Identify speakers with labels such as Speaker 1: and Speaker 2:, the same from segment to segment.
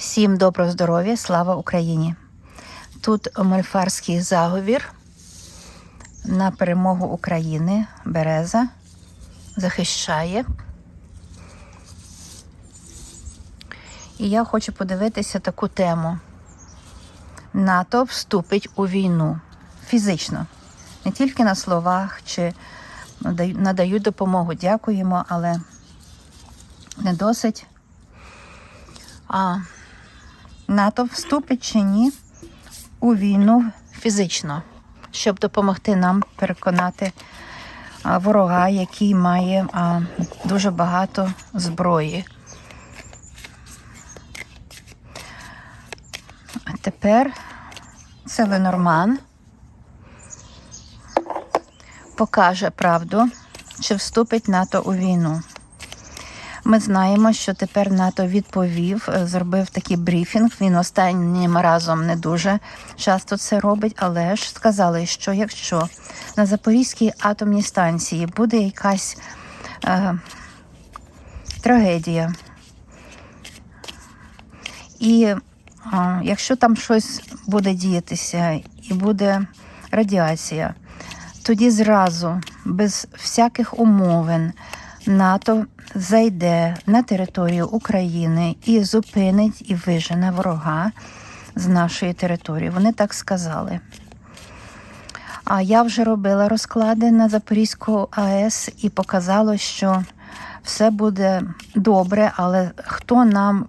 Speaker 1: Всім доброго здоров'я, слава Україні! Тут мольфарський заговір на перемогу України. Береза захищає. І я хочу подивитися таку тему. НАТО вступить у війну фізично, не тільки на словах чи надаю- надають допомогу. Дякуємо, але не досить. А НАТО вступить чи ні у війну фізично, щоб допомогти нам переконати ворога, який має а, дуже багато зброї. А тепер це Ленорман покаже правду, чи вступить НАТО у війну. Ми знаємо, що тепер НАТО відповів, е, зробив такий брифінг. Він останнім разом не дуже часто це робить, але ж сказали, що якщо на Запорізькій атомній станції буде якась е, трагедія, і е, якщо там щось буде діятися і буде радіація, тоді зразу, без всяких умовин, НАТО зайде на територію України і зупинить і вижене ворога з нашої території. Вони так сказали. А я вже робила розклади на Запорізьку АЕС і показало, що все буде добре, але хто нам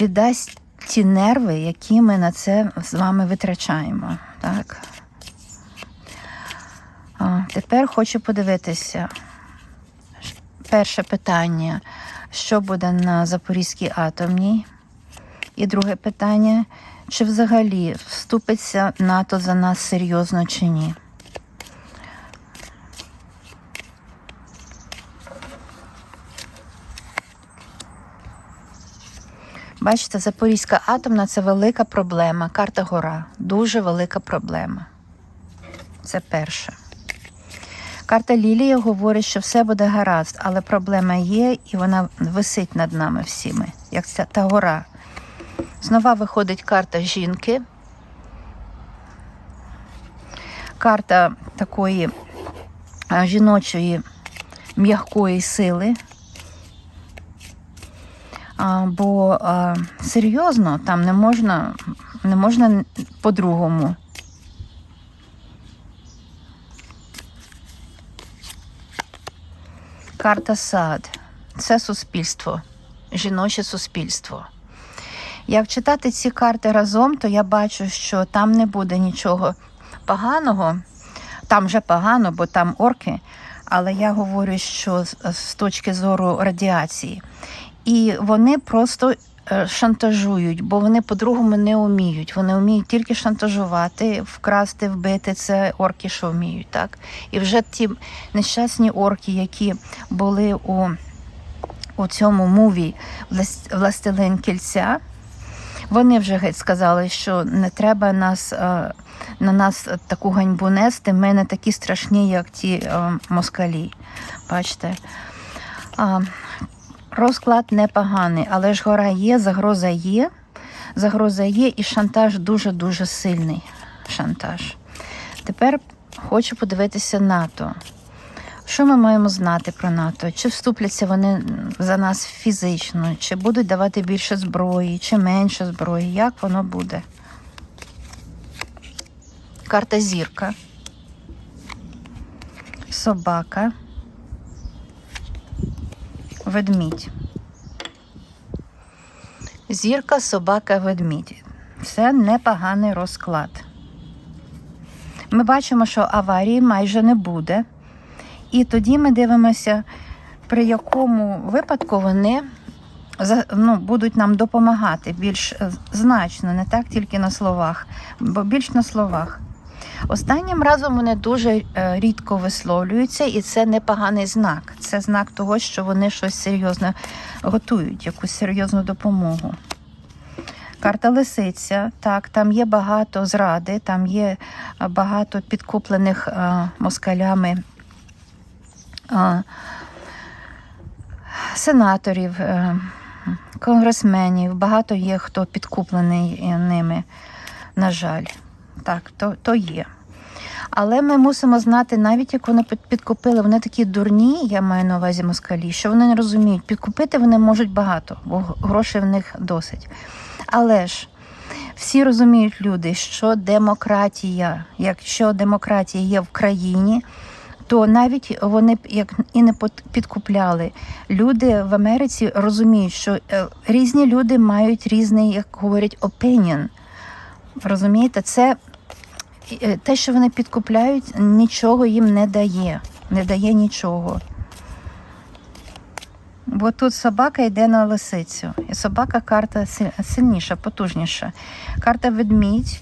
Speaker 1: віддасть ті нерви, які ми на це з вами витрачаємо. Так? А, тепер хочу подивитися. Перше питання: що буде на Запорізькій атомній? І друге питання: чи взагалі вступиться НАТО за нас серйозно чи ні? Бачите, Запорізька атомна це велика проблема. Карта гора. Дуже велика проблема. Це перше. Карта Лілія говорить, що все буде гаразд, але проблема є, і вона висить над нами всіми, як ця та гора. Знову виходить карта жінки. Карта такої жіночої м'якої сили. Бо а, серйозно там не можна, не можна по-другому. Карта сад це суспільство, жіноче суспільство. Як читати ці карти разом, то я бачу, що там не буде нічого поганого. Там вже погано, бо там орки. Але я говорю, що з, точки зору радіації. І вони просто шантажують, бо вони по-другому не вміють. Вони вміють тільки шантажувати, вкрасти, вбити. Це орки, що вміють, так? І вже ті нещасні орки, які були у, у цьому муві Властелин кільця. Вони вже геть сказали, що не треба нас е, на нас таку ганьбу нести. Ми не такі страшні, як ті е, москалі. Бачите? Розклад непоганий, але ж гора є, загроза є. Загроза є, і шантаж дуже-дуже сильний. Шантаж. Тепер хочу подивитися НАТО. Що ми маємо знати про НАТО? Чи вступляться вони за нас фізично, чи будуть давати більше зброї, чи менше зброї? Як воно буде? Карта зірка. Собака. Ведмідь. Зірка, собака, ведмідь. Це непоганий розклад. Ми бачимо, що аварії майже не буде. І тоді ми дивимося, при якому випадку вони ну, будуть нам допомагати більш е, значно, не так тільки на словах, бо більш на словах. Останнім разом вони дуже е, рідко висловлюються, і це непоганий знак. Це знак того, що вони щось серйозне готують, якусь серйозну допомогу. Карта лисиця, так, там є багато зради, там є е, багато підкуплених е, москалями а, сенаторів, е, конгресменів, багато є хто підкуплений ними, на жаль. Так, то, то є. Але ми мусимо знати, навіть як вони під- підкупили, вони такі дурні, я маю на увазі москалі, що вони не розуміють, підкупити вони можуть багато, бо грошей в них досить. Але ж всі розуміють люди, що демократія, якщо демократія є в країні, то навіть вони як і не підкупляли. Люди в Америці розуміють, що е, різні люди мають різний, як говорять, opinion. Розумієте, це те, що вони підкупляють, нічого їм не дає. Не дає нічого. Бо тут собака йде на лисицю. І собака карта сильніша, потужніша. Карта ведмідь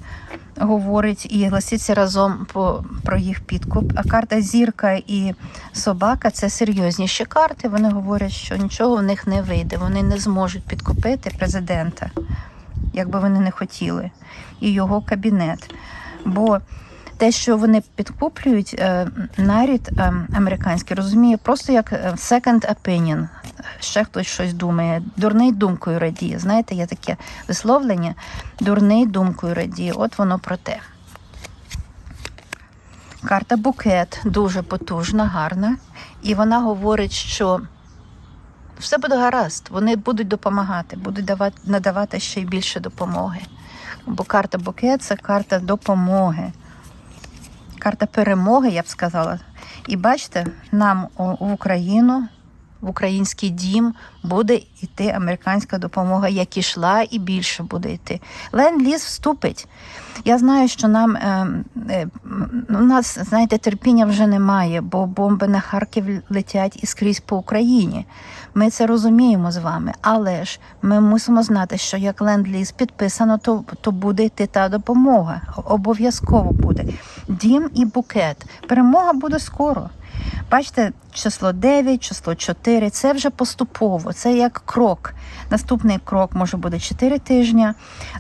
Speaker 1: говорить і лисиця разом по, про їх підкуп. А карта зірка і собака це серйозніші карти. Вони говорять, що нічого в них не вийде. Вони не зможуть підкупити президента, як би вони не хотіли, і його кабінет. Бо те, що вони підкуплюють, е, нарід е, американський розуміє просто як е, second opinion. Ще хтось щось думає. Дурний думкою радіє. Знаєте, є таке висловлення дурний думкою радіє. От воно про те. Карта букет дуже потужна, гарна. І вона говорить, що все буде гаразд, вони будуть допомагати, будуть давати, надавати ще й більше допомоги. Бо карта Боке це карта допомоги карта перемоги, я б сказала. І бачите, нам в Україну, в український дім буде йти американська допомога, як ішла, і більше буде йти. Ленд-ліз вступить. Я знаю, що нам е, е, у нас, знаєте, терпіння вже немає, бо бомби на Харків летять і скрізь по Україні. Ми це розуміємо з вами, але ж ми мусимо знати, що як ленд-ліз підписано, то, то буде йти та допомога. Обов'язково буде. Дім і букет. Перемога буде скоро. Бачите, число 9, число 4 це вже поступово, це як крок. Наступний крок може бути 4 тижні,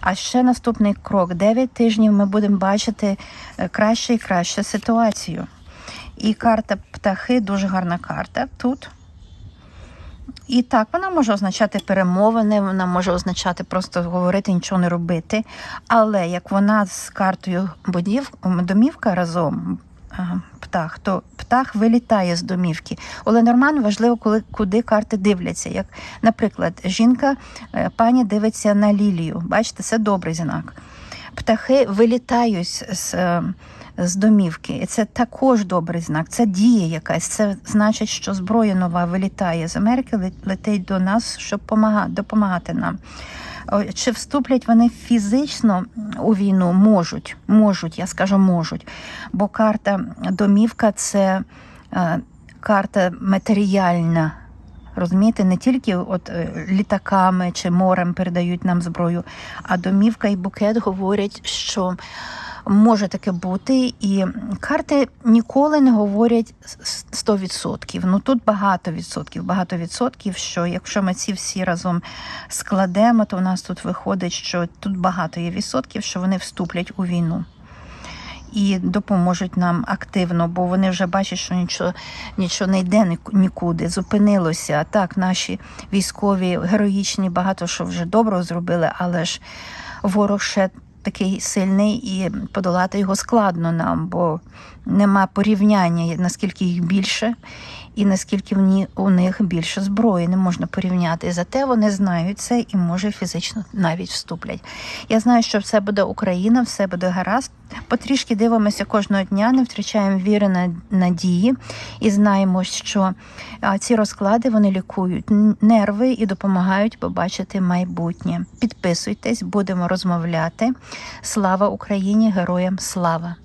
Speaker 1: а ще наступний крок 9 тижнів. Ми будемо бачити е, краще і краще ситуацію. І карта птахи дуже гарна карта тут. І так, вона може означати перемовини, вона може означати просто говорити, нічого не робити. Але як вона з картою будів, домівка разом, птах, то птах вилітає з домівки. У Ленорман важливо, коли, куди карти дивляться. Як, наприклад, жінка, е, пані дивиться на лілію. Бачите, це добрий знак. Птахи вилітають з, е, з домівки. І це також добрий знак. Це дія якась. Це значить, що зброя нова вилітає з Америки, ле- летить до нас, щоб допомагати нам. Чи вступлять вони фізично у війну? Можуть, можуть, я скажу, можуть. Бо карта домівка це е, карта матеріальна. Розумієте, не тільки от е, літаками чи морем передають нам зброю, а домівка і букет говорять, що може таке бути. І карти ніколи не говорять с- 100%. Ну тут багато відсотків, багато відсотків, що якщо ми ці всі разом складемо, то у нас тут виходить, що тут багато є відсотків, що вони вступлять у війну. І допоможуть нам активно, бо вони вже бачать, що нічого, нічого не йде ні- нікуди, зупинилося. Так, наші військові героїчні багато що вже доброго зробили, але ж ворог ще такий сильний і подолати його складно нам, бо нема порівняння, наскільки їх більше, і наскільки в ні, у них більше зброї, не можна порівняти. Зате вони знають це і може фізично навіть вступлять. Я знаю, що все буде Україна, все буде гаразд. Потрішки дивимося кожного дня, не втрачаємо віри на надії і знаємо, що ці розклади вони лікують нерви і допомагають побачити майбутнє. Підписуйтесь, будемо розмовляти. Слава Україні! Героям слава!